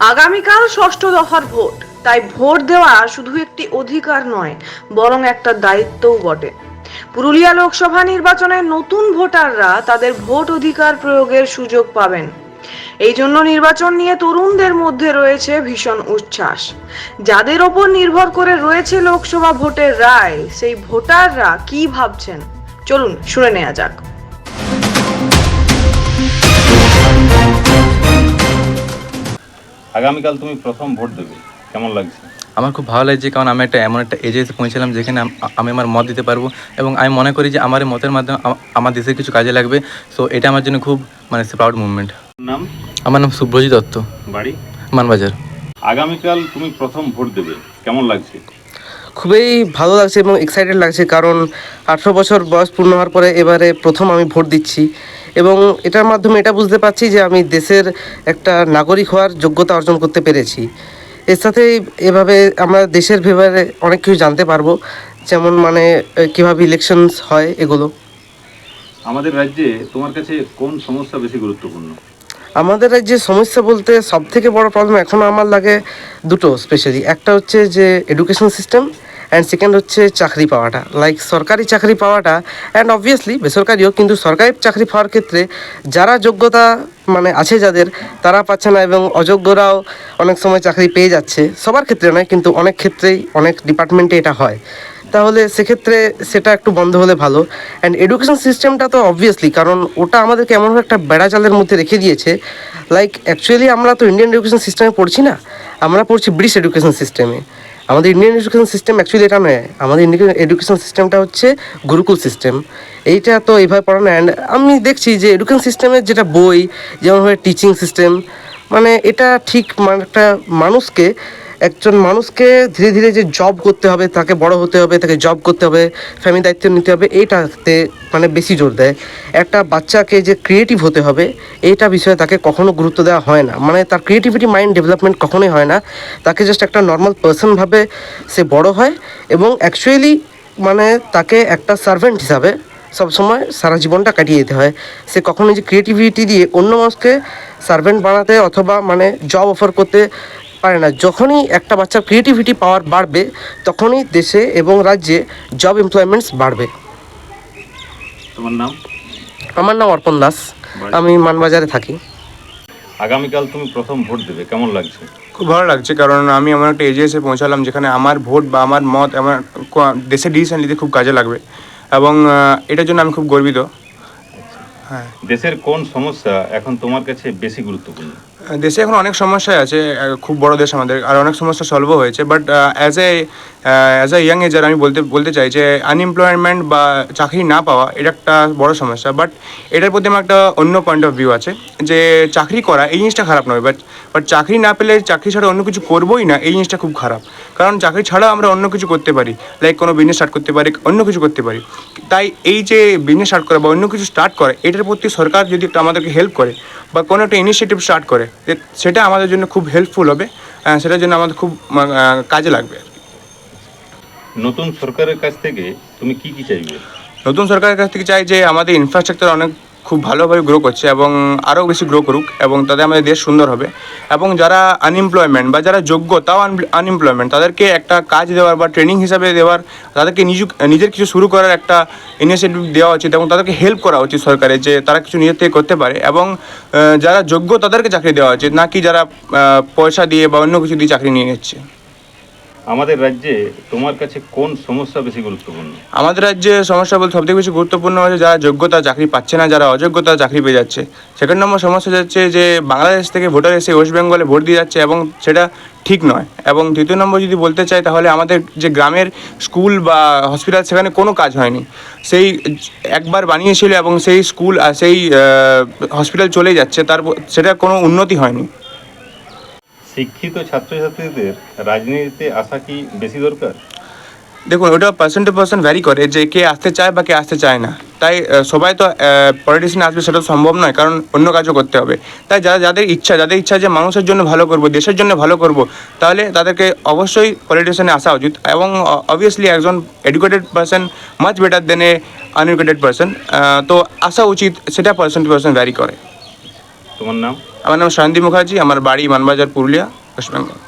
আগামীকাল ষষ্ঠ দফার ভোট। তাই ভোট দেওয়া শুধু একটি অধিকার নয়, বরং একটা দায়িত্বও বটে। পুরুলিয়া লোকসভা নির্বাচনে নতুন ভোটাররা তাদের ভোট অধিকার প্রয়োগের সুযোগ পাবেন। এই জন্য নির্বাচন নিয়ে তরুণদের মধ্যে রয়েছে ভীষণ উচ্ছ্বাস। যাদের ওপর নির্ভর করে রয়েছে লোকসভা ভোটের রায়, সেই ভোটাররা কি ভাবছেন? চলুন শুনে নেওয়া যাক। আগামীকাল তুমি প্রথম ভোট দেবে। কেমন লাগছে? আমার খুব ভালো লাগছে কারণ আমি একটা এমন একটা এজে এসে পৌঁছালাম যেখানে আমি আমার মত দিতে পারব এবং আমি মনে করি যে আমার মতের মাধ্যমে আমার দেশের কিছু কাজে লাগবে। সো এটা আমার জন্য খুব মানে প্রাউড মুভমেন্ট নাম? আমার নাম সুব্রজিৎ দত্ত। বাড়ি? মানবাজার। আগামীকাল তুমি প্রথম ভোট দেবে। কেমন লাগছে? খুবই ভালো লাগছে এবং এক্সাইটেড লাগছে কারণ আঠেরো বছর বয়স পূর্ণ হওয়ার পরে এবারে প্রথম আমি ভোট দিচ্ছি। এবং এটার মাধ্যমে এটা বুঝতে পারছি যে আমি দেশের একটা নাগরিক হওয়ার যোগ্যতা অর্জন করতে পেরেছি। এর সাথে এভাবে আমরা দেশের ব্যাপারে অনেক কিছু জানতে পারব যেমন মানে কীভাবে ইলেকশনস হয় এগুলো। আমাদের রাজ্যে তোমার কাছে কোন সমস্যা বেশি গুরুত্বপূর্ণ? আমাদের রাজ্যে সমস্যা বলতে সব থেকে বড় প্রবলেম এখনও আমার লাগে দুটো স্পেশালি একটা হচ্ছে যে এডুকেশন সিস্টেম অ্যান্ড সেকেন্ড হচ্ছে চাকরি পাওয়াটা। লাইক সরকারি চাকরি পাওয়াটা অ্যান্ড অবভিয়াসলি বেসরকারিও, কিন্তু সরকারি চাকরি পাওয়ার ক্ষেত্রে যারা যোগ্যতা মানে আছে যাদের, তারা পাচ্ছে না এবং অযোগ্যরাও অনেক সময় চাকরি পেয়ে যাচ্ছে। সবার ক্ষেত্রে নয়, কিন্তু অনেক ক্ষেত্রেই অনেক ডিপার্টমেন্টে এটা হয়। তাহলে সেক্ষেত্রে সেটা একটু বন্ধ হলে ভালো। অ্যান্ড এডুকেশন সিস্টেমটা তো অবভিয়াসলি কারণ ওটা আমাদেরকে এমনভাবে একটা বেড়াজালের মধ্যে রেখে দিয়েছে। লাইক অ্যাকচুয়ালি আমরা তো ইন্ডিয়ান এডুকেশন সিস্টেমে পড়ছি না। আমরা পড়ছি ব্রিটিশ এডুকেশন সিস্টেমে আমাদের ইন্ডিয়ান এডুকেশন সিস্টেম অ্যাকচুয়ালি এটা নয়, আমাদের ইন্ডিয়ান এডুকেশন সিস্টেমটা হচ্ছে গুরুকুল সিস্টেম এইটা তো এইভাবে পড়ানো অ্যান্ড আমি দেখছি যে এডুকেশন সিস্টেমের যেটা বই যেমন যেমনভাবে টিচিং সিস্টেম মানে এটা ঠিক মানে একটা মানুষকে একজন মানুষকে ধীরে ধীরে যে জব করতে হবে, তাকে বড় হতে হবে, তাকে জব করতে হবে ফ্যামিলি দায়িত্ব নিতে হবে, এইটাতে মানে বেশি জোর দেয়। একটা বাচ্চাকে যে ক্রিয়েটিভ হতে হবে, এইটা বিষয়ে তাকে কখনো গুরুত্ব দেওয়া হয় না। মানে তার ক্রিয়েটিভিটি মাইন্ড ডেভেলপমেন্ট কখনোই হয় না। তাকে জাস্ট একটা নর্মাল পার্সনভাবে সে বড় হয় এবং অ্যাকচুয়ালি মানে তাকে একটা সার্ভেন্ট হিসাবে সবসময় সারা জীবনটা কাটিয়ে দিতে হয়। সে কখনো যে ক্রিয়েটিভিটি দিয়ে অন্য মানুষকে সার্ভেন্ট বানাতে অথবা মানে জব অফার করতে পারে না। যখনই একটা বাচ্চার ক্রিয়েটিভিটি পাওয়ার বাড়বে তখনই দেশে এবং রাজ্যে জব এমপ্লয়মেন্টস বাড়বে। তোমার নাম? আমার নাম অর্পণ দাস। আমি মানবাজারে থাকি। আগামীকাল তুমি প্রথম ভোট দেবে কেমন লাগছে? খুব ভালো লাগছে কারণ আমি এমন একটা এজে এসে পৌঁছালাম যেখানে আমার ভোট বা আমার মত আমার দেশের ডিসিশন নিতে খুব কাজে লাগবে। এবং এটার জন্য আমি খুব গর্বিত। হ্যাঁ। দেশের কোন সমস্যা এখন তোমার কাছে বেশি গুরুত্বপূর্ণ? দেশে এখন অনেক সমস্যাই আছে খুব বড় দেশ আমাদের, আর অনেক সমস্যা সলভও হয়েছে but as a as a young ager আমি বলতে বলতে চাই যে আনএমপ্লয়মেন্ট বা চাকরি না পাওয়া, এটা একটা বড় সমস্যা। বাট এটার প্রতি আমার একটা অন্য পয়েন্ট অফ ভিউ আছে, যে চাকরি করা, এই জিনিসটা খারাপ নয়। বাট বাট চাকরি না পেলে চাকরি ছাড়া অন্য কিছু করবোই না, এই জিনিসটা খুব খারাপ। কারণ চাকরি ছাড়াও আমরা অন্য কিছু করতে পারি। লাইক কোনো বিজনেস স্টার্ট করতে পারি, অন্য কিছু করতে পারি। তাই এই যে বিজনেস স্টার্ট করা বা অন্য কিছু স্টার্ট করে, এটার প্রতি সরকার যদি একটু আমাদেরকে হেল্প করে, বা কোনো একটা ইনিশিয়েটিভ স্টার্ট করে সেটা আমাদের জন্য খুব হেল্পফুল হবে সেটার জন্য আমাদের খুব কাজে লাগবে। নতুন সরকারের কাছ থেকে তুমি কি কি চাইবে? নতুন সরকারের কাছ থেকে চাই যে আমাদের ইনফ্রাস্ট্রাকচার অনেক খুব ভালোভাবে গ্রো করছে এবং আরও বেশি গ্রো করুক এবং তাতে আমাদের দেশ সুন্দর হবে। এবং যারা আনএমপ্লয়মেন্ট বা যারা যোগ্য তাও আনএমপ্লয়মেন্ট তাদেরকে একটা কাজ দেওয়ার বা ট্রেনিং হিসাবে দেওয়ার, তাদেরকে নিজু নিজের কিছু শুরু করার একটা ইনিশিয়েটিভ দেওয়া উচিত এবং তাদেরকে হেল্প করা উচিত সরকারের যে তারা কিছু নিজের থেকে করতে পারে। এবং যারা যোগ্য তাদেরকে চাকরি দেওয়া উচিত, না কি যারা পয়সা দিয়ে বা অন্য কিছু দিয়ে চাকরি নিয়ে নিচ্ছে। আমাদের রাজ্যে তোমার কাছে কোন সমস্যা বেশি গুরুত্বপূর্ণ? আমাদের রাজ্যে সমস্যা বলতে সবথেকে বেশি গুরুত্বপূর্ণ হচ্ছে যারা যোগ্যতা চাকরি পাচ্ছে না, যারা অযোগ্যতা চাকরি পেয়ে যাচ্ছে। সেকেন্ড নম্বর সমস্যা যাচ্ছে যে বাংলাদেশ থেকে ভোটার এসে ওয়েস্ট বেঙ্গলে ভোট দিয়ে যাচ্ছে এবং সেটা ঠিক নয়। এবং তৃতীয় নম্বর যদি বলতে চাই তাহলে আমাদের যে গ্রামের স্কুল বা হসপিটাল সেখানে কোনো কাজ হয়নি। সেই একবার বানিয়েছিল এবং সেই স্কুল সেই হসপিটাল চলে যাচ্ছে। তার সেটা কোনো উন্নতি হয়নি। শিক্ষিত ছাত্রছাত্রীদের রাজনীতিতে আসা কি বেশি দরকার? দেখুন ওটা পার্সন টু পার্সন ভ্যারি করে যে কে আসতে চায় বা কে আসতে চায় না। তাই সবাই তো পলিটিশিয়ান আসবে সেটা তো সম্ভব নয় কারণ অন্য কাজও করতে হবে। তাই যারা যাদের ইচ্ছা যাদের ইচ্ছা যে মানুষের জন্য ভালো করব দেশের জন্য ভালো করব তাহলে তাদেরকে অবশ্যই পলিটিশিয়ানে আসা উচিত। এবং অবভিয়াসলি একজন educated person much better than a uneducated person তো আসা উচিত সেটা পার্সন টু পার্সন ভ্যারি করে। তোমার নাম? আমার নাম শান্তি মুখার্জি আমার বাড়ি মানবাজার পুরুলিয়া ওয়েস্ট বেঙ্গল।